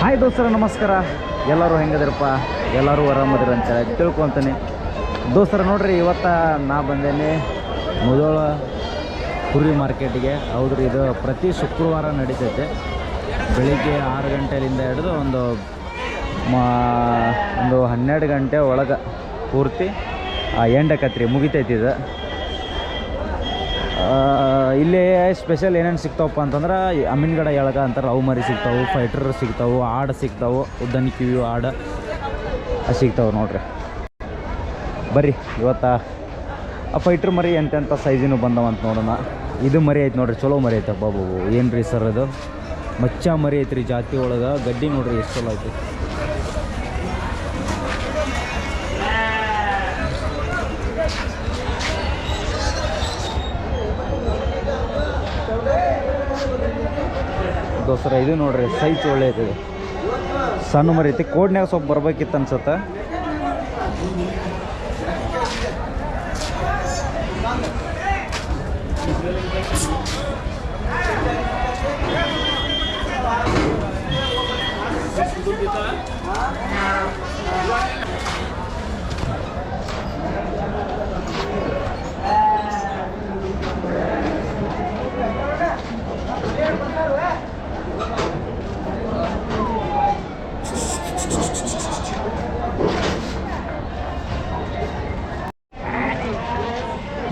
Hi ದೋಸ್ತರ, ನಮಸ್ಕಾರ. ಎಲ್ಲರೂ ಹೆಂಗದಿರಪ್ಪ ಎಲ್ಲರೂ ಆರಾಮದಿರ ಅಂತ ತಿಳ್ಕೊತಾನೆ ದೋಸ್ತರ, ನೋಡ್ರಿ, ಇವತ್ತ ನಾ ಬಂದೇನೆ ಮುದೋಳ ಕುರಿ ಮಾರ್ಕೆಟಿಗೆ. ಹೌದ್ರಿ, ಇದು ಪ್ರತಿ ಶುಕ್ರವಾರ ನಡೀತೈತೆ. ಬೆಳಿಗ್ಗೆ ಆರು ಗಂಟೆಯಿಂದ ಹಿಡಿದು ಒಂದು ಒಂದು ಹನ್ನೆರಡು ಗಂಟೆ ಒಳಗೆ ಪೂರ್ತಿ ಆ ಎಂಡಕತ್ರಿ ಮುಗಿತೈತಿ ಇದು. ಇಲ್ಲಿ ಸ್ಪೆಷಲ್ ಏನೇನು ಸಿಗ್ತಾವಪ್ಪ ಅಂತಂದ್ರೆ ಈ ಅಮೀನ್ಗಡ ಎಳಗ ಅಂತಾರೆ ಅವು ಮರಿ ಸಿಗ್ತಾವೆ ಫೈಟರ್ ಸಿಗ್ತಾವೆ, ಆಡು ಸಿಗ್ತಾವೆ, ಉದ್ದನ ಕಿವಿ ಆಡು ಸಿಗ್ತಾವೆ ನೋಡ್ರಿ. ಬರ್ರಿ, ಇವತ್ತ ಆ ಫೈಟ್ರ್ ಮರಿ ಎಂತೆಂಥ ಸೈಜಿನೂ ಬಂದವಂತ ನೋಡೋಣ. ಇದು ಮರಿ ಐತೆ ನೋಡ್ರಿ, ಚಲೋ ಮರಿ ಐತೆ ಬಾಬು ಏನು ರೀ ಸರ್ ಅದು? ಮಚ್ಚ ಮರಿ ಐತ್ರಿ ಜಾತಿ ಒಳಗೆ, ಗಡ್ಡಿ ನೋಡ್ರಿ ಎಷ್ಟು ಚಲೋ ಐತಿ. ದೋಸ್ತರ ಇದು ನೋಡ್ರಿ ಸೈಜ್ ಒಳ್ಳೆ ಇದು ಸಣ್ಣ ಮರಿ ಐತಿ ಕೋಡ್ನ್ಯಾಗ ಸ್ವಲ್ಪ ಬರ್ಬೇಕಿತ್ತು ಅನ್ಸತ್ತೆ.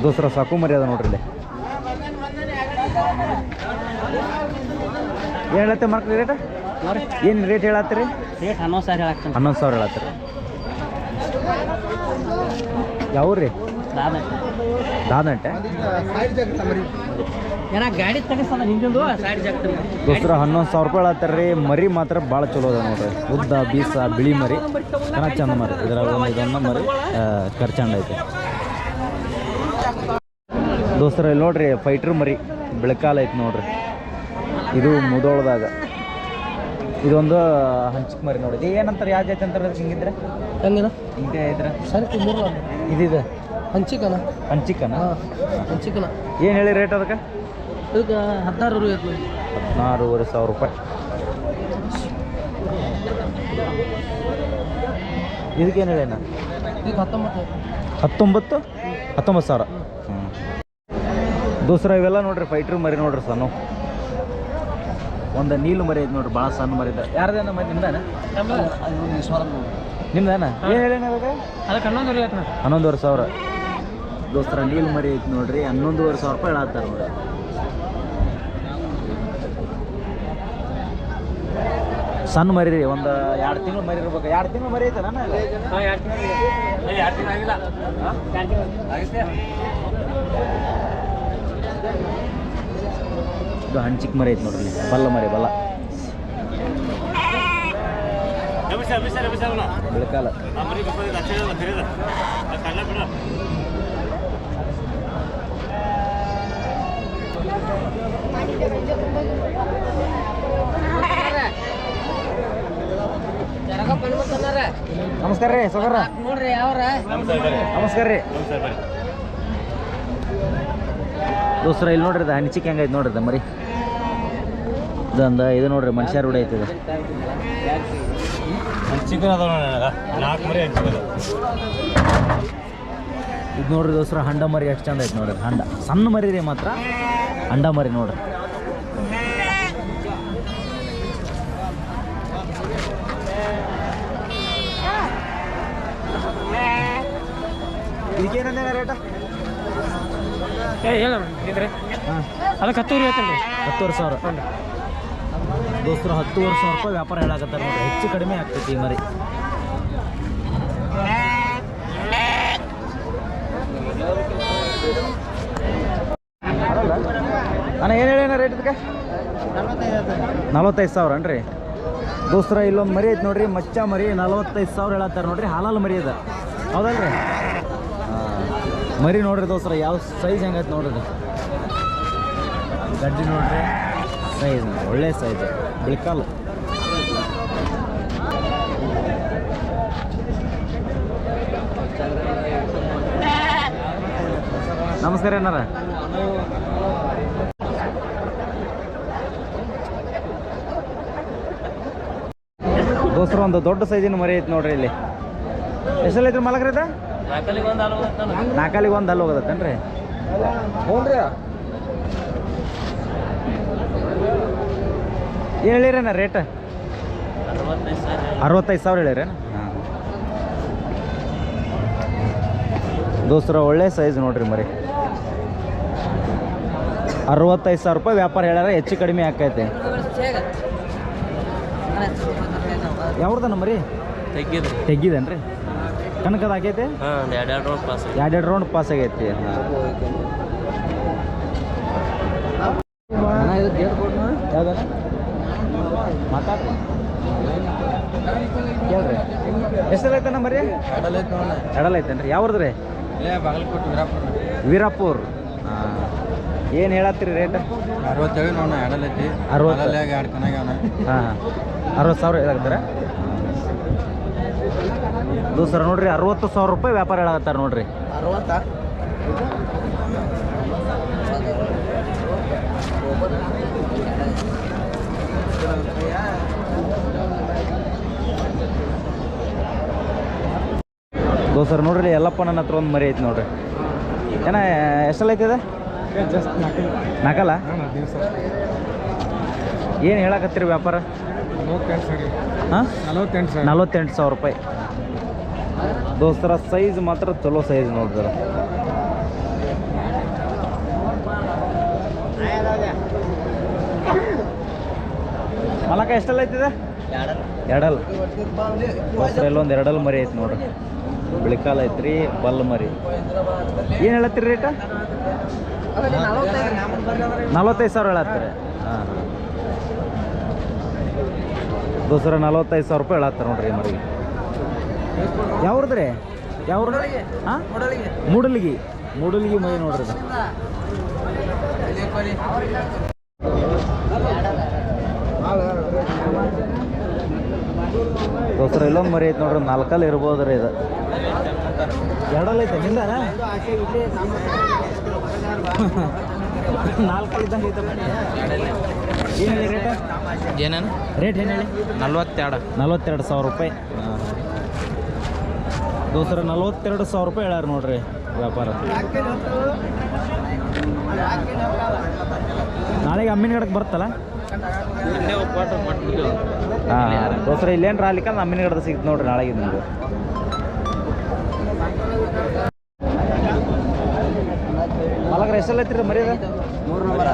ದೋಸ್ತರ ಸಾಕು ಮರಿ ಅದ ನೋಡ್ರಿ ಇಲ್ಲಿ. ಏನು ಹೇಳತ್ತೆ ರೇಟ್? ಏನು ರೇಟ್ ಹೇಳತ್ತೀರಿ? ರೇಟ್ ಹನ್ನೊಂದು ಸಾವಿರ ಹೇಳಾಕ್ತಾನೆ. ಹನ್ನೊಂದು ಸಾವಿರ ಹೇಳತ್ತೀರಿ. ಯಾವ ರೀ ದಾದ ದಾದಂಟೆ ದೋಸ್ತರ ಹನ್ನೊಂದು ಸಾವಿರ ರೂಪಾಯಿ ಹೇಳತ್ತಾರ. ರೀ ಮರಿ ಮಾತ್ರ ಭಾಳ ಚಲೋ ಅದ ನೋಡ್ರಿ. ಉದ್ದ ಬೀಸ ಬಿಳಿ ಮರಿ. ಚೆನ್ನಾಗಿ ಚಂದ ಮರಿ. ಇದ್ರಾಗ ಒಂದು ಇದನ್ನ ಮರಿ ಖರ್ಚಂಡ ಐತೆ. ದೋಸ್ತರ ಇಲ್ಲಿ ನೋಡ್ರಿ ಫೈಟ್ರ್ ಮರಿ ಬೆಳಕಾಲ ಐತೆ ನೋಡ್ರಿ. ಇದು ಮುದೋಳದಾಗ. ಇದೊಂದು ಹಂಚಿಕ್ ಮರಿ ನೋಡಿ ಏನಂತಾರೆ? ಯಾವ ಜಾತಿ ಅಂತಾರೆ ಹಿಂಗಿದ್ರೆ? ಹೆಂಗಿನ? ಹಿಂಗೆ ಇದ್ರೆ? ಸರಿ ಮೂರು ಇದಿದೆ. ಹಂಚಿಕನ? ಹಂಚಿಕನ? ಹಂಚಿಕನ. ಏನು ಹೇಳಿ ರೇಟ್ ಅದಕ್ಕೆ? ಇದಕ್ಕೆ ಹದಿನಾರು ಹದಿನಾರೂವರೆ ಸಾವಿರ ರೂಪಾಯಿ. ಇದಕ್ಕೇನು ಹೇಳಿ ಹತ್ತೊಂಬತ್ತು. ಹತ್ತೊಂಬತ್ತು? ಹತ್ತೊಂಬತ್ತು ಸಾವಿರ. ಹ್ಞೂ ದೋಸ್ರ ಇವೆಲ್ಲ ನೋಡ್ರಿ ಫೈಟ್ರ್ ಮರಿ ನೋಡ್ರಿ ಸಣ್ಣ ಒಂದು ನೀಲು ಮರಿ ಐತೆ ನೋಡ್ರಿ ಭಾಳ ಸಣ್ಣ ಮರಿ ಇದೆ ಯಾರ್ದೇನ ಮರಿ ನಿಮ್ದಾನ? ನಿಮ್ದಾನ? ಏನು ಐತೆ ಹನ್ನೊಂದುವರೆ ಸಾವಿರ. ದೋಸ್ತರ ನೀಲು ಮರಿ ಐತೆ ನೋಡ್ರಿ ಹನ್ನೊಂದುವರೆ ಸಾವಿರ ರೂಪಾಯಿ ಹೇಳತ್ತಾರ ನೋಡ್ರಿ. ಸಣ್ಣ ಮರಿ ರೀ ಒಂದು ಎರಡು ತಿಂಗಳು ಮರಿ ಇರ್ಬೇಕು. ಎರಡು ತಿಂಗಳು ಮರಿ ಐತೆ ನಾನು ಹಾಂ ಎರಡು ತಿಂಗಳು ಎರಡು ಹಣ್ಣು ಚಿಕ್ಕ ಇದು ಮರಿ ಐತೆ ನೋಡ್ರಿ. ಬಲ್ಲ ಮರಿ ಬಲ್ಲ. ಬೆಳಕಾಲ. ನಮಸ್ಕಾರ ರೀ ಸೊಗರ ನೋಡ್ರಿ ಯಾವ್ರ? ನಮಸ್ಕಾರ ರೀ. ದೋಸ್ತರ ಇಲ್ಲಿ ನೋಡ್ರಿ ಹೆಂಗ ಹೆಂಗೈತೆ ನೋಡ್ರಿ ಇದು ಮರಿ. ಇದಂದ ಇದು ನೋಡ್ರಿ ಮನುಷ್ಯ ರೂಢ ಐತಿ ಇದು. ನೋಡ್ರಿ ದೋಸ್ರ ಹಂಡ ಮರಿ ಎಷ್ಟು ಚಂದ ಐತೆ ನೋಡ್ರಿ ಹಂಡ. ಸಣ್ಣ ಮರಿ ರೀ ಮಾತ್ರ ಹಂಡ ಮರಿ ನೋಡ್ರಿ. ಇದಕ್ಕೇನಂದ ರೇಟ? ಏ ಹೇಳ ಇದ್ರೆ. ಹಾಂ. ಅದಕ್ಕೆ ಹತ್ತೂರು ಹೇಳ್ತೀನಿ ಹತ್ತುವರೆ ಸಾವಿರ. ದೋಸ್ತರು ಹತ್ತುವರೆ ಸಾವಿರ ರೂಪಾಯಿ ವ್ಯಾಪಾರ ಹೇಳಾಕತ್ತಾರ ನೋಡ್ರಿ. ಹೆಚ್ಚು ಕಡಿಮೆ ಆಗ್ತೈತಿ ಈ ಮರಿ. ಅಣ್ಣ ಏನು ಹೇಳಿ ರೇಟ್ ಇದಕ್ಕೆ? ನಲವತ್ತೈದು ಸಾವಿರ ಅನ್ರಿ ದೋಸ್ತರ ಇಲ್ಲೊಂದು ಮರಿ ಐತೆ ನೋಡ್ರಿ ಮಚ್ಚ ಮರಿ ನಲವತ್ತೈದು ಸಾವಿರ ಹೇಳತ್ತಾರ ನೋಡ್ರಿ. ಹಾಲಲ್ಲಿ ಮರಿ ಅದ. ಹೌದಲ್ರಿ. ಮರಿ ನೋಡ್ರಿ ದೋಸ್ತರ ಯಾವ ಸೈಜ್ ಹೆಂಗೈತೆ ನೋಡ್ರಿ. ಗಡ್ಡಿ ನೋಡ್ರಿ. ಸೈಜ್ ಒಳ್ಳೆ ಸೈಜ್ ಬಿಳ್ಕಲ್ ನಮಸ್ಕಾರ ಏನಾರ ದೋಸ್ತರ ಒಂದು ದೊಡ್ಡ ಸೈಜಿನ ಮರಿ ಐತೆ ನೋಡ್ರಿ ಇಲ್ಲಿ. ಎಷ್ಟೆಲ್ಲ ಐತ್ರಿ ಮಲಗ್ರಿ ಇದು? ನಾಲ್ಕಲ್ಲಿಗೆ ಒಂದು ಅಲ್ಲಿ ಹೋಗದತ್ತೇನ್ರಿ ಹ್ಞೂ ರೀ ಏನು ಹೇಳಿರೇನ ರೇಟ್ ಅರವತ್ತೈದು ಸಾವಿರ ಹೇಳಿರೇನ? ಹಾಂ. ದೋಸ್ತರ ಒಳ್ಳೆ ಸೈಜ್ ನೋಡ್ರಿ ಮರಿ. ಅರವತ್ತೈದು ಸಾವಿರ ರೂಪಾಯಿ ವ್ಯಾಪಾರ ಹೇಳ್ಯಾರ ಹೆಚ್ಚು ಕಡಿಮೆ ಆಕೈತೆ. ಯಾವ್ದನ ಮರಿ? ತೆಗ್ಗಿದ್ರಿ. ತೆಗ್ಗಿದೇನ್ರಿ? ಕನಕದ ಆಗೈತೆ ಹಾಂ ಎರಡು ಎರಡು ರೋಡ್ ಪಾಸ್ ಎರಡೆರಡು ರೌಂಡ್ ಪಾಸ್ ಆಗೈತಿ ಯಾವ್ದಾರ ಮಾತಾಡ್ರಿ ಕೇಳ್ರಿ. ಎಷ್ಟೆಲ್ಲ ಐತಣ್ಣ ಮರಿ? ಎಡಲ್ ಐತೇನ್ರಿ ಯಾವ್ದು ರೀ ಬಾಗಲಕೋಟೆ ವೀರಾಪುರ. ವೀರಾಪುರ್. ಹಾಂ. ಏನು ಹೇಳತ್ತೀರಿ ರೇಟ್ ಅರವತ್ತೇಳು ನೋಡ ಎಡಲೈತಿ ಅರವತ್ತು. ಅರವತ್ತು ಎರಡು ಕನಾಗ್ಯಾವನ ಹಾಂ ಹಾಂ. ಅರವತ್ತು ಸಾವಿರ ಹೇಳತ್ತಾರ ದೋಸ್ತರ ನೋಡ್ರಿ ಅರವತ್ತು ಸಾವಿರ ರೂಪಾಯಿ ವ್ಯಾಪಾರ ಹೇಳತ್ತಾರ ನೋಡ್ರಿ. ಅರವತ್ತ? ಸರ್ ನೋಡ್ರಿ ಎಲ್ಲಪ್ಪ ನನ್ನ ಹತ್ರ ಒಂದು ಮರಿ ಐತಿ ನೋಡ್ರಿ. ಏನ ಎಷ್ಟೆಲ್ಲ ಐತಿದೆ ಜಸ್ಟ್ ನಾಲ್ಕಲ್ಲ ಏನು ಹೇಳಕತ್ತೀರಿ ವ್ಯಾಪಾರ? ನಲವತ್ತೆಂಟು ಸರಿ. ಹಾಂ? ನಲವತ್ತೆಂಟು ಸರ್. ನಲ್ವತ್ತೆಂಟು ಸಾವಿರ ರೂಪಾಯಿ. ದೋಸ್ತರ ಸೈಜ್ ಮಾತ್ರ ಚಲೋ ಸೈಜ್ ನೋಡ್ತಾರ ಮಲಕ ಎಷ್ಟಲ್ಲ ಐತಿದೆ? ಎರಡಲ್ ದೋಸ್ತರ ಇಲ್ಲೊಂದು ಎರಡಲ್ ಮರಿ ಐತಿ ನೋಡ್ರಿ. ಬಿಳಿಕಾಲ ಐತ್ರಿ, ಬಲ್ ಮರಿ. ಏನು ಹೇಳತ್ತೀರಿ ರೇಟ ನಲವತ್ತೈದು ಸಾವಿರ ಹೇಳತ್ತೀರಿ. ಹಾಂ ಹಾಂ. ದೋಸ್ರ ನಲವತ್ತೈದು ಸಾವಿರ ರೂಪಾಯಿ ಹೇಳತ್ತಾರೆ ನೋಡ್ರಿ ಈ ಮರಿಗೆ ರೀ ಯಾವ್ರ ಹಾಂ? ಮೂಡಲ್ಗಿ. ಮೂಡಲ್ಗಿ. ಮೈ ನೋಡ್ರಿ. ದೋಸ್ರ ಇಲ್ಲೊಂದು ಮರಿ ಐತೆ ನೋಡ್ರಿ ನಾಲ್ಕಲ್ಲಿ ಇರ್ಬೋದು ರೀ ಇದು. ಎರಡಲ್ಲಿ ಐತೆ ನಿಂದ ನಾಲ್ಕಲ್ಲಿ ಇದ್ದಂಗೆ ಐತೆ ಏನು ಹೇಳಿ ರೇಟ ಏನೇನು? ರೇಟ್ ಏನು ಹೇಳಿ? ನಲ್ವತ್ತೆರಡು. ನಲ್ವತ್ತೆರಡು ಸಾವಿರ ರೂಪಾಯಿ. ದೋಸ್ರ ನಲವತ್ತೆರಡು ಸಾವಿರ ರೂಪಾಯಿ ಹೇಳ್ಯಾರ ನೋಡ್ರಿ ವ್ಯಾಪಾರ. ನಾಳೆಗೆ ಅಮ್ಮಿನ ಗಡಕ್ಕೆ ಬರ್ತಲ್ಲ ಹಾಂ ದೋಸ್ರ ಇಲ್ಲೇನು ರಾಲಿಕ ಅಮ್ಮಿನ ಗಡದ ಸಿಗುತ್ತೆ ನೋಡ್ರಿ ನಾಳೆಗೆ ನಿಮ್ಗೆ ಮಲಗ್ರ ಎಷ್ಟೆಲ್ಲ ಐತ್ರಿ ಮರ್ಯಾದ? ಮೂರು ನಂಬರ್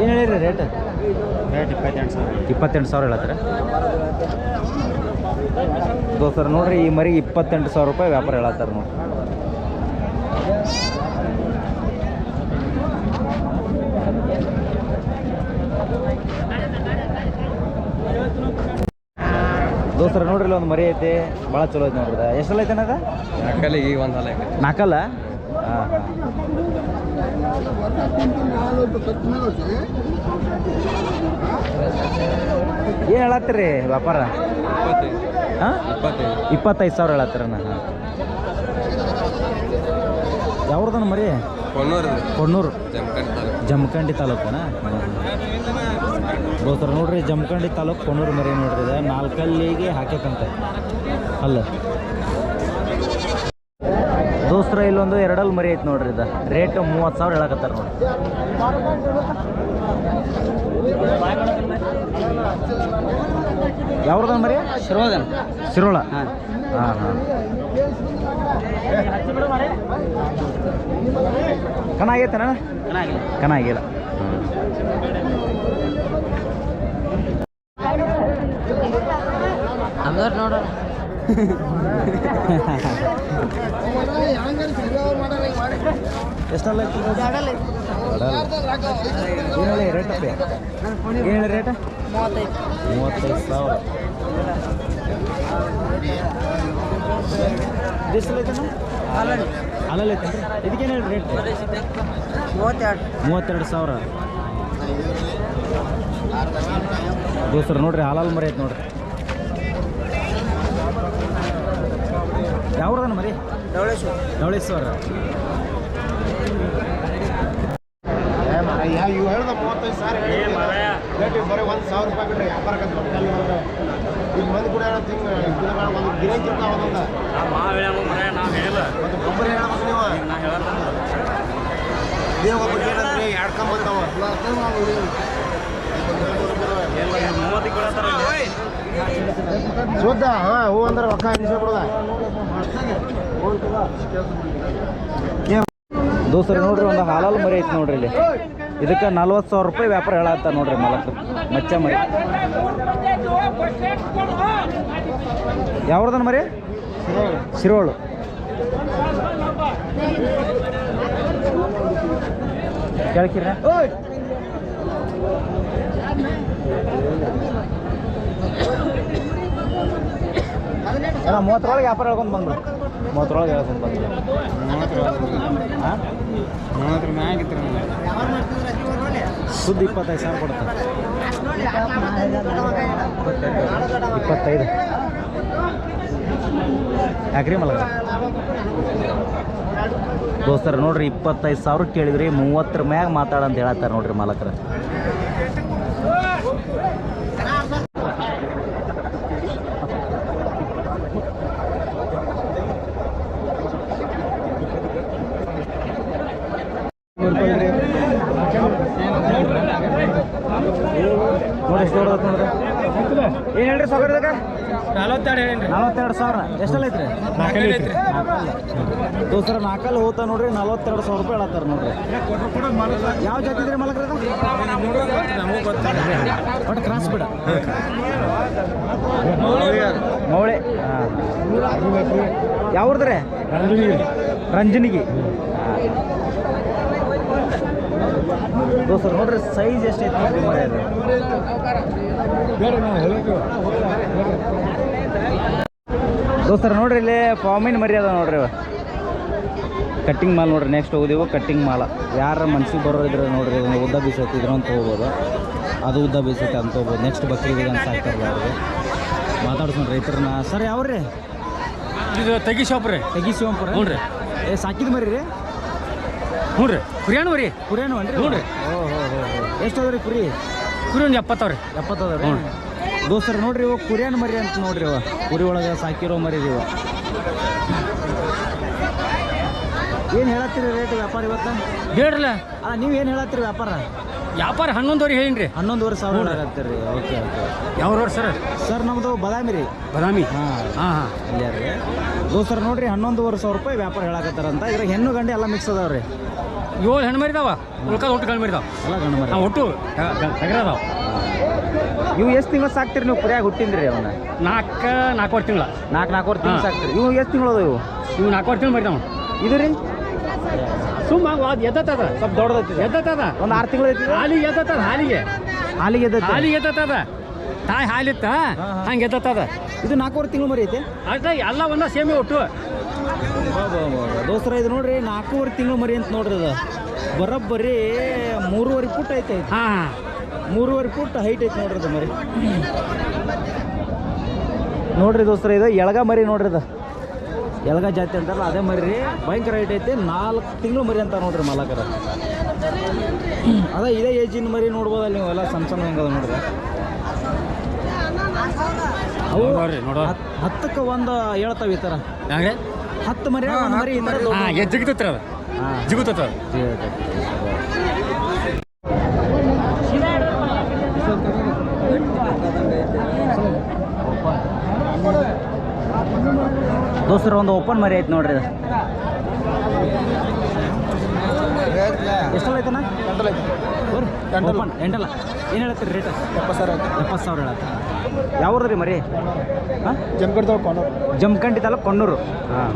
ಏನು ಹೇಳಿರಿ ರೇಟ್ ಇಪ್ಪತ್ತೆಂಟು ಸಾವಿರ ಇಪ್ಪತ್ತೆಂಟು ಸಾವಿರ ಹೇಳತ್ತರ ದೋಸ್ತರ ನೋಡ್ರಿ ಈ ಮರಿ ಇಪ್ಪತ್ತೆಂಟು ಸಾವಿರ ರೂಪಾಯಿ ವ್ಯಾಪಾರ ಹೇಳತ್ತಾರ ನೋಡ್ರಿ ದೋಸ್ತರ ನೋಡ್ರಿ ಇಲ್ಲಿ ಒಂದು ಮರಿ ಐತಿ ಭಾಳ ಚಲೋ ಐತಿ ನೋಡ್ರಿ ಎಷ್ಟಲ್ಲ ಐತೆ ಅದ ನಾಲ್ಕಲ್ಲಿಗೆ ಈಗ ಒಂದು ಅಲ್ಲ ನಾಲ್ಕಲ್ಲ ಹಾಂ ಹಾಂ ಏನು ಹೇಳತ್ತೀರಿ ವ್ಯಾಪಾರ? ಹಾಂ? ಇಪ್ಪತ್ತೈದು ಸಾವಿರ ಹೇಳತ್ತೀರ ಹಾಂ ಯಾವ್ದನ ಮರಿ? ಕೊಣ್ಣೂರು. ಜಮಖಂಡಿ ತಾಲೂಕನಾ? ನೋಡ್ರಿ ಜಮಖಂಡಿ ತಾಲೂಕು ಕೊಣ್ಣೂರು ಮರಿ ನೋಡ್ರಿ ನಾಲ್ಕಲ್ಲಿಗೆ ಹಾಕ್ಯಕ್ಕಂತ ಅಲ್ಲ. ದೋಸ್ತರ ಇಲ್ಲೊಂದು ಎರಡಲ್ಲಿ ಮರಿ ಐತೆ ನೋಡ್ರಿ ಇದು. ರೇಟ್ ಮೂವತ್ತು ಸಾವಿರ ಹೇಳಕತ್ತಾರ ನೋಡ್ರಿ. ಯಾವ್ರದ ಮರಿ? ಶಿರೋಳ ಶಿರೋಳ. ಹಾಂ. ಹಾಂ ಕಣ ಆಗೈತೇನ ಕಣ ಆಗಿಲ್ಲ. ನಮ್ದವ್ರು ನೋಡೋಣ. ಎಷ್ಟಲ್ಲ ರೇಟ್ ಅಪ್ಪ? ಏನು ಹೇಳಿ ರೇಟ ಮೂವತ್ತೈದು ಸಾವಿರ. ಅಲ್ಲಲ್ಲಿ ಇದಕ್ಕೇನು ಹೇಳಿ ರೇಟ್ ಮೂವತ್ತೆರಡು ಮೂವತ್ತೆರಡು ಸಾವಿರ. ದೋಸ್ತರ ನೋಡ್ರಿ ಹಾಲಲ್ಲಿ ಮರಿ ಐತೆ ನೋಡ್ರಿ. ಯಾವ್ದನ ಮರಿ? ಧವಳೇಶ್ವರ. ಇವು ಹೇಳ್ದ ಮೂವತ್ತೈದು ಸಾವಿರ ಬರೀ ಒಂದು ಸಾವಿರ ರೂಪಾಯಿ ಬಿಡ್ರಿ ವ್ಯಾಪಾರಕ್ಕೆ ಈಗ ಮಂದಿ ಕೂಡ ಹೇಳೋ ತಿಂಗ್ ಒಂದು ಗಿರಾಕಿ ಇರ್ತಾವ ಒಂದೊಂದು ಮತ್ತು ಗೊಬ್ಬರ ಹೇಳ್ಬೇಕು ನೀವು? ದೇವ ಗೊಬ್ಬರ ಏನಂದ್ರಿ ಎಡ್ಕೊಂಬಂದವ ಶುದ್ಧ ಹಾಂ ಹೂ ಅಂದ್ರೆ ರೊಕ್ಕ ಎಣಿಸಿ ಬಿಡೋದ. ದೋಸ್ತರ ನೋಡ್ರಿ ಒಂದು ಹಾಲಲ್ಲಿ ಮರಿ ಐತಿ ನೋಡ್ರಿ ಇಲ್ಲಿ. ಇದಕ್ಕೆ ನಲ್ವತ್ತು ಸಾವಿರ ರೂಪಾಯಿ ವ್ಯಾಪಾರ ಹೇಳತ್ತ ನೋಡ್ರಿ ಮಲಕ್ ಮಚ್ಚ ಮರಿ. ಯಾವ್ದನ ಮರಿ? ಶಿರೋಳು. ಕೇಳ್ಕಿರ ಅಣ್ಣ, ಮೂವತ್ತರೊಳಗೆ ವ್ಯಾಪಾರ ಹೇಳ್ಕೊಂಡು ಬಂದ್ರು. ಮೂವತ್ತರೊಳಗೆ ಹೇಳ್ಕೊಂಡು ಬಂದ್ರು. ಹಾಂ ಸುದ್ದಿ ಇಪ್ಪತ್ತೈದು ಸಾವಿರ ಕೊಡ್ತಾರೆ ಇಪ್ಪತ್ತೈದು. ಯಾಕ್ರಿ ಮಲಗ? ದೋಸ್ತರ ನೋಡ್ರಿ, ಇಪ್ಪತ್ತೈದು ಸಾವಿರ ಕೇಳಿದ್ರಿ, ಮೂವತ್ತರ ಮ್ಯಾಗ ಮಾತಾಡಂತ ಹೇಳತ್ತಾರ ನೋಡ್ರಿ ಮಾಲಕರ. ನೋಡ್ರಿ ಏನು ಹೇಳ್ರಿ ನಲವತ್ತೆರಡು ಹೇಳಿ ನಲವತ್ತೆರಡು ಸಾವಿರ. ಎಷ್ಟೆಲ್ಲ ಐತ್ರಿ? ದೋಸ್ತರ ನಾಲ್ಕಲ್ಲಿ ಹೋತ ನೋಡ್ರಿ ನಲವತ್ತೆರಡು ಸಾವಿರ ರೂಪಾಯಿ ಹೇಳತ್ತಾರ ನೋಡ್ರಿ. ಯಾವ ಜಾತಿ ಇದ್ರಿ ಒಟ್ಟು ಕ್ರಾಸ್ ಬಿಡ. ಮೌಳೆ. ಯಾವ್ರದ್ರಿ? ರಂಜನಿಗಿ. ದೋಸ್ತರ ನೋಡ್ರಿ ಸೈಜ್ ಎಷ್ಟೈತಿ ನೋಡ್ರಿ ದೋಸ್ತರ ನೋಡ್ರಿ ಇಲ್ಲಿ ಫಾರ್ಮಿನ್ ಮರಿ ಅದ ನೋಡ್ರಿ ಕಟ್ಟಿಂಗ್ ಮಾಲ್ ನೋಡ್ರಿ ನೆಕ್ಸ್ಟ್ ಹೋಗಿದೆವು ಕಟ್ಟಿಂಗ್ ಮಾಲ. ಯಾರ ಮನ್ಸಿಗೆ ಬರೋರಿದ್ರೆ ನೋಡ್ರಿ ಇದನ್ನ ಉದ್ದ ಬೀಸೈತಿ ಇದ್ರ ಅಂತ ಹೋಗ್ಬೋದು. ಅದು ಉದ್ದ ಬೀಸೈತೆ ಅಂತ ಹೋಗ್ಬೋದು. ನೆಕ್ಸ್ಟ್ ಬಕ್ರೀದಿಗೆ ಅಂತ ಸಾಕ್ತಾರಲ್ಲ ಅವ್ರಿಗೆ ಮಾತಾಡ್ಸೋಣ ರೈತರನ್ನ ಸರ್ ಯಾವ್ರಿ? ಇದು ತೆಗಿ ಶಾಪ್ ರೀ. ತೆಗಿ ಶಿವಂಪುರ ಹ್ಞೂ ರೀ ಏ ಸಾಕಿದ ಮರಿ ರೀ? ಹ್ಞೂ ರೀ. ಕುರಿಯಾನು ರೀ ಕುರಿಯಾನು ಅನ್ರಿ ಹ್ಞೂ ರೀ. ಎಷ್ಟು ಅದ ರೀ ಕುರಿ? ಕುರಿ ಒಂದು ಎಪ್ಪತ್ತವ ರೀ. ಎಪ್ಪತ್ತದ ರೀ ದೋಸ್ತರು ನೋಡ್ರಿ ಇವಾಗ ಕುರಿಯನ್ ಮರಿ ಅಂತ ನೋಡ್ರಿ ಇವ. ಕುರಿ ಒಳಗೆ ಸಾಕಿರೋ ಮರಿ ಇವ. ಏನು ಹೇಳತ್ತೀರಿ ರೇಟ್ ವ್ಯಾಪಾರ ಇವತ್ತು? ಹೇಳ್ರಲ್ಲ ಅಲ್ಲ ನೀವು ಏನು ಹೇಳತ್ತೀರಿ ವ್ಯಾಪಾರ? ವ್ಯಾಪಾರ ಹನ್ನೊಂದುವರೆ ಹೇಳಿ ರೀ ಹನ್ನೊಂದುವರೆ ಸಾವಿರ ರೀ. Okay okay. ಯಾವ ರೋಡ್ ಸರ್? ಸರ್ ನಮ್ಮದು ಬದಾಮಿ ರೀ. ಬದಾಮಿ? ಹಾಂ. ಹಾಂ ಹಾಂ. ಇಲ್ಲೇ ರೀ. ದೋಸ್ತರು ನೋಡ್ರಿ ಹನ್ನೊಂದುವರೆ ಸಾವಿರ ರೂಪಾಯಿ ವ್ಯಾಪಾರ ಹೇಳಕತ್ತಾರಂತ ಇದ್ರಾಗ ಹೆಣ್ಣು ಗಂಡೆ ಎಲ್ಲ ಮಿಕ್ಸ್ ಅದಾವ್ರಿ ಏಳು ಹೆಣ್ಣು ಮರಿದಾವ ಉಳ್ಕಾದ ಒಟ್ಟು ಗಂಡು ಮರಿದಾವ ಎಲ್ಲ ಗಂಡು ಮರಿ. ಒಟ್ಟು ತಗರದಾವ ಇವು ಎಷ್ಟು ತಿಂಗಳು ಸಾಕ್ತಿರಿ ನೀವು? ಪುರಿಯಾಗಿ ಹುಟ್ಟಿಂದ್ರಿ ಅವನ್ನ ನಾಲ್ಕು ನಾಲ್ಕುವರೆ ತಿಂಗಳ. ನಾಲ್ಕು ನಾಲ್ಕೂವರೆ ತಿಂಗಳು ಸಾಕ್ತಿರಿ. ಇವು ಎಷ್ಟು ತಿಂಗಳು ಅದಾವ ಇವು? ಇವು ನಾಲ್ಕುವರೆ ತಿಂಗಳು ಮರಿದಾವ ಇದು ರೀ? ಸುಮ್ಮ ಅದು ಎದ್ದತ್ತದ? ಸ್ವಲ್ಪ ದೊಡ್ಡದೈತಿ ಎದ್ದತ್ತದ? ಒಂದು ಆರು ತಿಂಗಳು ಐತಿ ಹಾಲಿಗೆ ಎದ್ದತ್ತದ? ಹಾಲಿಗೆ? ಹಾಲಿಗೆ ಎದ್ದ ಹಾಲಿಗೆ ಎದ್ದತ್ತದ? ತಾಯಿ ಹಾಲಿತ್ತ. ಹಂಗೆ ಎದ್ದತ್ತದ? ಇದು ನಾಲ್ಕೂವರೆ ತಿಂಗಳು ಮರಿ ಐತಿ. ಅದ ಎಲ್ಲ ಒಂದ ಸೇಮಿ ಒಟ್ಟು. ದೋಸ್ತರ ಇದು ನೋಡ್ರಿ ನಾಲ್ಕೂವರೆ ತಿಂಗಳು ಮರಿ ಅಂತ ನೋಡ್ರಿ ಅದು ಬರೋಬ್ಬರಿ ಮೂರುವರೆ ಫುಟ್ ಐತೆ. ಹಾಂ ಮೂರುವರೆ ಫುಟ್ ಹೈಟ್ ಐತೆ ನೋಡ್ರಿ ಅದು ಮರಿ. ನೋಡ್ರಿ ದೋಸ್ತರ ಇದು ಎಳಗ ಮರಿ ನೋಡ್ರಿ ಇದು. ಎಳಗ ಜಾತಿ ಅಂತಾರಲ್ಲ ಅದೇ ಮರಿ ರೀ ಭಯಂಕರ ರೇಟ್ ಐತೆ. ನಾಲ್ಕು ತಿಂಗಳು ಮರಿ ಅಂತ ನೋಡ್ರಿ ಮಲಕರ. ಅದ ಇದೇ ಏಜಿನ ಮರಿ ನೋಡ್ಬೋದಲ್ಲ ನೀವು ಎಲ್ಲ ಸಣ್ಣ ಸಣ್ಣ ಹೆಂಗದ ನೋಡ್ರಿ. ಅವು ನೋಡ್ರಿ ನೋಡೋ ಹತ್- ಹತ್ತಕ್ಕೆ ಒಂದು ಹೇಳ್ತಾವ ಈ ಥರ ಹತ್ತು ಮರಿ ಮರಿ ಜಿಗುತ್ತತ್ರಿ ಅದು. ಹಾ. ದೋಸ್ತರ ಒಂದು ಓಪನ್ ಮರಿ ಐತೆ ನೋಡ್ರಿ. ಎಷ್ಟಲ್ಲ ಐತನ ಓಪನ್ ಎಂಟಲ್ಲ? ಏನು ಹೇಳ್ತೀರಿ ರೇಟ್ ಎಪ್ಪತ್ತು ಸಾವಿರ ಎಪ್ಪತ್ತು ಸಾವಿರ ಹೇಳತ್ತ? ಯಾವ್ದು ರೀ ಮರಿ? ಹಾಂ? ಜಂಕಡ್ದವ್ ಕೊಣ್ಣೂರು. ಜಮಖಂಡಿ ತಾಲೂಕು ಕೊಣ್ಣೂರು. ಹಾಂ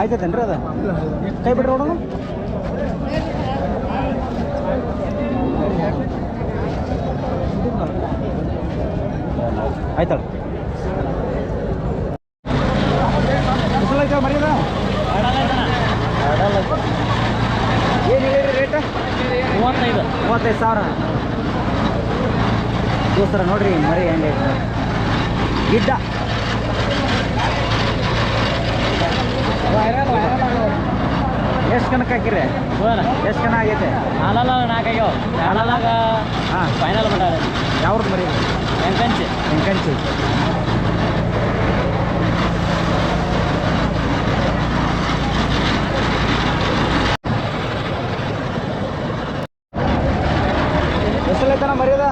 ಆಯ್ತೈತೇನ್ರಿ ಅದು? ಕೈ ಬಿಡ್ರಿ ನೋಡೋಣ ಆಯ್ತಾಳ ಏನು ಹೇಳಿ ರೇಟ್ ಮೂವತ್ತೈದು ಮೂವತ್ತೈದು ಸಾವಿರ ದೋಸ್ತರ ನೋಡ್ರಿ ಮರಿ ಹೆಂಗೆ ಗಿಡ್ಡ ಎಷ್ಟು ಕನಕ ಹಾಕಿರಿ ಎಷ್ಟು ಕನ ಆಗೈತೆ ಹಾಲಲ್ಲ ನಾಲ್ಕಾಗ್ಯಾವ ಹಾಲಲ್ಲಾಗ ಹಾಂ ಫೈನಲ್ ಮಾಡ್ಯಾರ ಯಾವ್ದು ಮರಿ ಎಂಕಂಚಿ ಮರಿಯದ?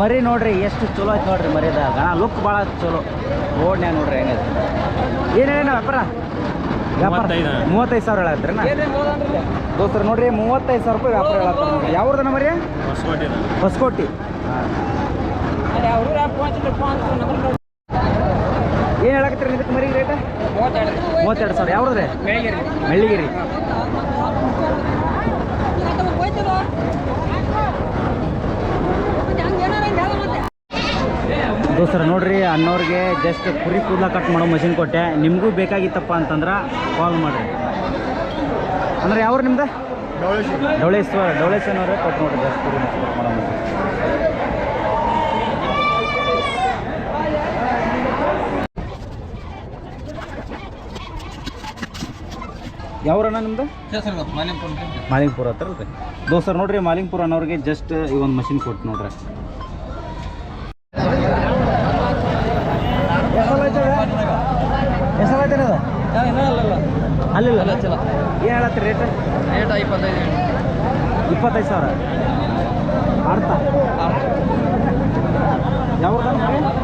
ಮರಿ ನೋಡ್ರಿ, ಎಷ್ಟು ಚಲೋ ಆಯ್ತು ನೋಡ್ರಿ ಮರಿದ ಲುಕ್ ಭಾಳ ಚಲೋ. ಓಡ್ನ್ಯಾ ನೋಡ್ರಿ ಹೆಂಗೈತೆ. ಏನೇನು ವ್ಯಾಪಾರ? ವ್ಯಾಪಾರ ಮೂವತ್ತೈದು. ಸಾವಿರ ಹೇಳತ್ತೀರನ ದೋಸ್ತರು ನೋಡ್ರಿ ಮೂವತ್ತೈದು ಸಾವಿರ ರೂಪಾಯಿ ವ್ಯಾಪಾರ ಹೇಳತ್ತಾರೆ ಯಾವ್ದನ ಮರಿ ಹೊಸಕೋಟಿ. ಏನು ಹೇಳಕತ್ತೀರಿ ಇದಕ್ಕೆ ಮರಿ ರೇಟ್ ಮೂವತ್ತೆರಡು ಸಾವಿರ. ಯಾವ್ದ್ರಿ ಮೆಳ್ಳಿಗಿರಿ. ದೋಸ್ತರ ನೋಡ್ರಿ ಅನ್ನೋರಿಗೆ ಜಸ್ಟ್ ಕುರಿ ಕೂದಲ ಕಟ್ ಮಾಡೋ ಮಷಿನ್ ಕೊಟ್ಟೆ. ನಿಮಗೂ ಬೇಕಾಗಿತ್ತಪ್ಪ ಅಂತಂದ್ರೆ ಕಾಲ್ ಮಾಡಿರಿ. ಅಂದ್ರೆ ಯಾವ್ರು ನಿಮ್ದು? ಡೌಳೇಶ್ವರ ಡೌಳೇಶ್ವರ ಕೊಟ್ಟು ನೋಡ್ರಿ ಜಸ್ಟ್ ಕುರಿ ಕಟ್ ಮಾಡೋ ಮಷಿನ್ ಯಾವ್ರಣ್ಣ ನಿಮ್ದು? ಮಾಲಿಂಗ್ಪುರ ಹತ್ರ ರೀ ದೋಸ್ತರ್ ನೋಡ್ರಿ ಮಾಲಿಂಗ್ಪುರ ಅನ್ನೋರಿಗೆ ಜಸ್ಟ್ ಈ ಒಂದು ಮಷಿನ್ ಕೊಟ್ಟು ನೋಡ್ರಿ ಎಷ್ಟಾಗೈತೆ ಅದು ಅಲ್ಲಿಲ್ಲ. ಏನು ಹೇಳತ್ತೀರಿ ರೇಟ್ ರೇಟ್ ಇಪ್ಪತ್ತೈದು. ಇಪ್ಪತ್ತೈದು ಸಾವಿರ. ಅರ್ಥ. ಯಾವ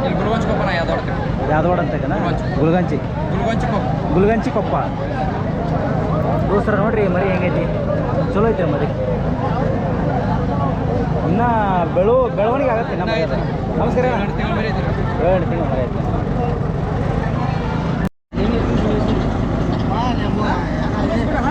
ಇಲ್ಲಿ ಗುರುವಂಚ್ಕೊಪ್ಪನ ಕೊಪ್ಪನ ಯಾದವಾಡ ಅಂತೇನ ಗುಲ್ಗಂಚಿ ಗುಲ್ಗಂಜಿ. ಗುಲ್ಗಂಚಿ ಕೊಪ್ಪ. ದೋಸ್ತರ ನೋಡ್ರಿ ಮರಿ ಹೆಂಗೈತಿ? ಚಲೋ ಐತೆ ಮರಿ. ಇನ್ನ ಬೆಳು ಬೆಳವಣಿಗೆ ಆಗತ್ತೆ ನಮ್ಮ. ನಮಸ್ಕಾರ ಎರಡು ತಿಂಗಳು ಮರಿ ಐತಿ ಎರಡು ತಿಂಗಳು ಮರಿ ಐತೆ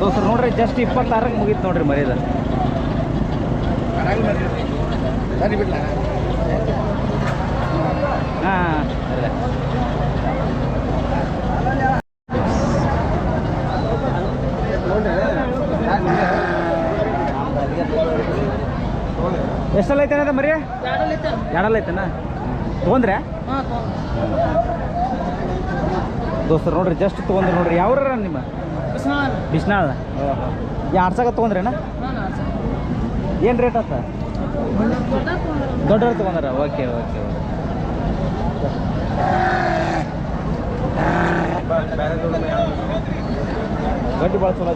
ದೋಸ್ರು ನೋಡ್ರಿ ಜಸ್ಟ್ ಇಪ್ಪತ್ತಾರಕ್ಕೆ ಮುಗೀತು ನೋಡ್ರಿ ಮರ್ಯಾದ. ಸರಿ ಬಿಡ್ಲ? ಹಾಂ ಎಷ್ಟಲ್ಲ ಐತೆ ಅದ ಮರಿ ಎರಡಲ್ಲ ಐತನ ತೊಗೊಂಡ್ರೆ ದೋಸ್ತರು ನೋಡ್ರಿ ಜಸ್ಟ್ ತೊಗೊಂಡ್ರಿ ನೋಡ್ರಿ. ಯಾವ್ರ ನಿಮ್ಮ? ಬಿಸ್ನಾಳ ಎರಡು ಸಾಕ ತೊಗೊಂಡ್ರೇನ? ಏನು ರೇಟ್ ಆತ ದೊಡ್ಡವ್ರು ತೊಗೊಂಡ್ರ? ಓಕೆ ಓಕೆ ಗಡ್ಡಿ ಭಾಳ ಚಲೋ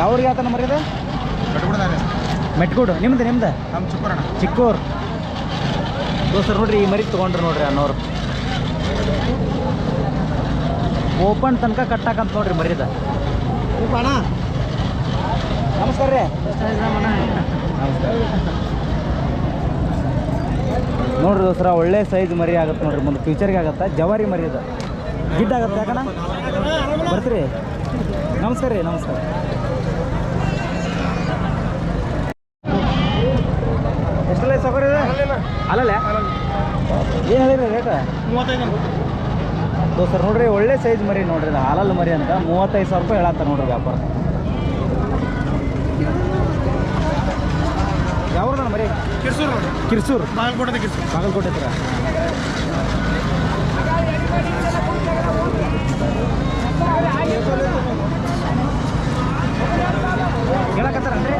ಯಾವ್ರಿಗೆ ಆತ ನಮ್ಮ ಮೆಟ್ಗೂಡು. ನಿಮ್ದು ನಿಮ್ದು? ನಮ್ಮ ಚಿಕ್ಕರಣ ಚಿಕ್ಕೂರು. ದೋಸ್ತರು ನೋಡ್ರಿ ಈ ಮರಿ ತೊಗೊಂಡ್ರಿ ನೋಡ್ರಿ ಅನ್ನೋರು. ಓಪನ್ ತನಕ ಕಟ್ಟಾಕಂತ ನೋಡ್ರಿ ಮರಿದ. ಅಣ್ಣ ನಮಸ್ಕಾರ ರೀ ನೋಡ್ರಿ ದೋಸ್ರ ಒಳ್ಳೆ ಸೈಜ್ ಮರಿ ಆಗತ್ತೆ ನೋಡ್ರಿ ಮುಂದೆ ಫ್ಯೂಚರ್ಗೆ ಆಗತ್ತೆ. ಜವಾರಿ ಮರಿ ಅದು. ಗಿಡ್ ಆಗತ್ತೆ ಯಾಕಣ ಬರ್ತೀರಿ? ನಮಸ್ಕಾರ ರೀ ನಮಸ್ಕಾರ ಎಷ್ಟಲ್ಲ ಸಫರ್ ಇದೆ ಅಲ್ಲಲ್ಲ ಏನು ಹೇಳಿರಿ ರೇಟ ಮೂವತ್ತೈದು. ದೋಸ್ತರ್ ನೋಡ್ರಿ ಒಳ್ಳೆ ಸೈಜ್ ಮರಿ ನೋಡ್ರಿ ಹಾಲಲ್ಲಿ ಮರಿ ಅಂತ. ಮೂವತ್ತೈದು ಸಾವಿರ ರೂಪಾಯಿ ಹೇಳತ್ತ ನೋಡ್ರಿ ವ್ಯಾಪಾರ. ಯಾವ್ದು ಮರಿ? ಕಿರ್ಸೂರು ನೋಡಿ ಕಿರ್ಸೂರು? ಬಾಗಲಕೋಟೆ ಕಿರ್ಸೂರು. ಬಾಗಲಕೋಟೆ ಹತ್ರ. ಹೇಳಕತ್ತಾರನ್ರಿ?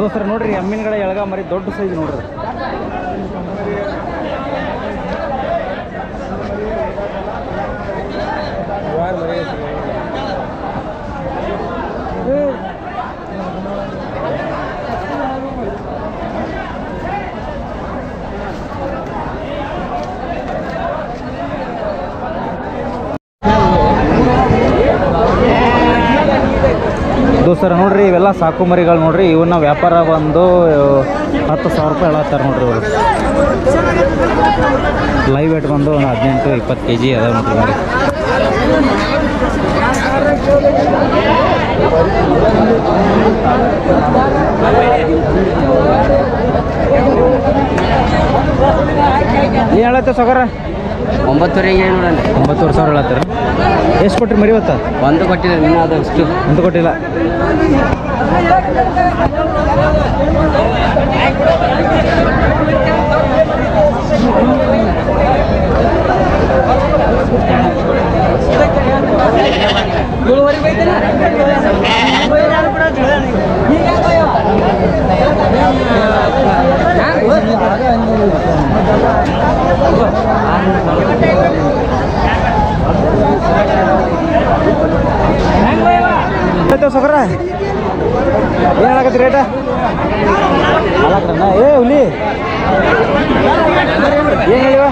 ದೋಸ್ತರ ನೋಡ್ರಿ ಅಮ್ಮಿನಗಳ ಎಳಗ ಮರಿ ದೊಡ್ಡ ಸೈಜ್ ನೋಡ್ರಿ. ದೋಸ್ತರ ನೋಡ್ರಿ, ಇವೆಲ್ಲ ಸಾಕು ಮರಿಗಳು ನೋಡ್ರಿ ಇವನ್ನ ವ್ಯಾಪಾರ ಬಂದು ಹತ್ತು ಸಾವಿರ ರೂಪಾಯಿ ಹೇಳತ್ತಾರೆ ನೋಡ್ರಿ ಇವರು. ಲೈವ್ ವೇಟ್ ಬಂದು ಒಂದು ಹದಿನೆಂಟು, ಇಪ್ಪತ್ತು ಕೆ ಜಿ ಅದಾವೆ ನೋಡ್ರಿ ಏನು ಹೇಳತ್ತೆ ಸೊಗರ? ಒಂಬತ್ತುವರೆಗೆ ನೋಡೋಣ. ಒಂಬತ್ತುವರೆ ಸಾವಿರ ಹೇಳತ್ತಾರ? ಎಷ್ಟು ಕೊಟ್ರಿ ಮರಿ ಇವತ್ತ? ಒಂದು ಕೊಟ್ಟಿಲ್ಲ ಇನ್ನೂ ಅದು ಅಷ್ಟು ಅಂತ ಕೊಟ್ಟಿಲ್ಲ ಸೊಗರ ಏನು ಹೇಳಕತ್ತಿ ರೇಟ ಏ ಹುಲಿ ಏನು ಹೇಳಿವ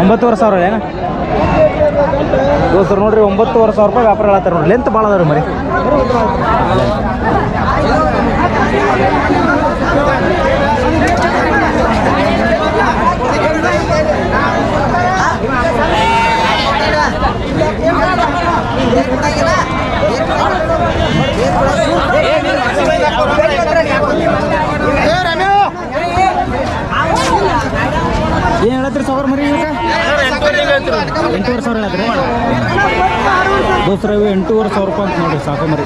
ಒಂಬತ್ತುವರೆ ಸಾವಿರ ಏನ ದೋಸ್ತರು ನೋಡ್ರಿ ಒಂಬತ್ತುವರೆ ಸಾವಿರ ರೂಪಾಯಿ ವ್ಯಾಪಾರ ಹೇಳತ್ತಾರ ನೋಡಿ ಲೆಂತ್ ಭಾಳ ಅದಾರ ಮರಿ ಏನು ಹೇಳತ್ರಿ ಸಾವಿರ ಮರಿ ಇವಾಗ ಎಂಟೂವರೆ ಸಾವಿರ ಹೇಳತ್ರಿ ಇವು ಎಂಟೂವರೆ ಸಾವಿರ ರೂಪಾಯಿ ಅಂತ ನೋಡ್ರಿ ಸಾಕು ಮರಿ.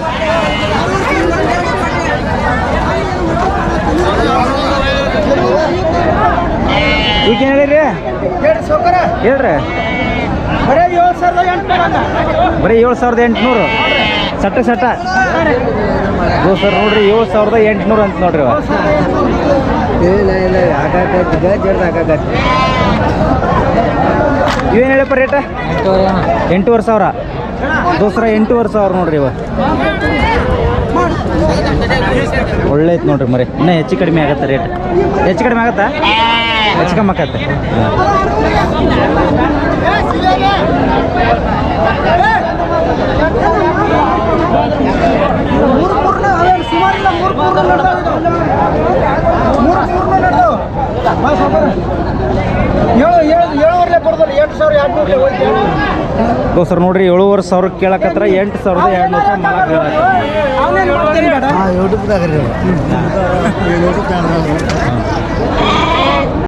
ಈಗ ಏನು ಹೇಳಿರಿ ಹೇಳ್ರಿ. ಬರೀ ಏಳು ಸಾವಿರದ ಎಂಟುನೂರು ಸಟ್ಟ ಸಟ್ಟ ಸರ್ ನೋಡ್ರಿ ಏಳು ಸಾವಿರದ ಎಂಟುನೂರು ಅಂತ ನೋಡ್ರಿ ಇವ. ಇವೇನು ಹೇಳಪ್ಪ ರೇಟ? ಎಂಟೂವರೆ ಸಾವಿರ. ದೋಸ್ರ ಎಂಟೂವರೆ ಸಾವಿರ ನೋಡ್ರಿ ಇವ ಒಳ್ಳೆ ಐತೆ ನೋಡ್ರಿ ಮರಿ. ಇನ್ನೂ ಹೆಚ್ಚು ಕಡಿಮೆ ಆಗತ್ತೆ ರೇಟ್ ಹೆಚ್ಚು ಕಡಿಮೆ ಆಗತ್ತಾ? ಹೆಚ್ಚು ಕಮ್ಮಿ ಆಗತ್ತೆ. ಏಳು ಹೇಳು ಏಳುವರೆ ನೂರು ದೋಸ್ರ ನೋಡ್ರಿ ಏಳುವರೆ ಸಾವಿರ ಕೇಳಕತ್ರ ಎಂಟು ಸಾವಿರದ ಎರಡು ರೂಪಾಯಿ ಮಾಲಕ್ ಹೇಳಕ್ಕೆ ಯೂಟ್ಯೂಬ್ದಾಗ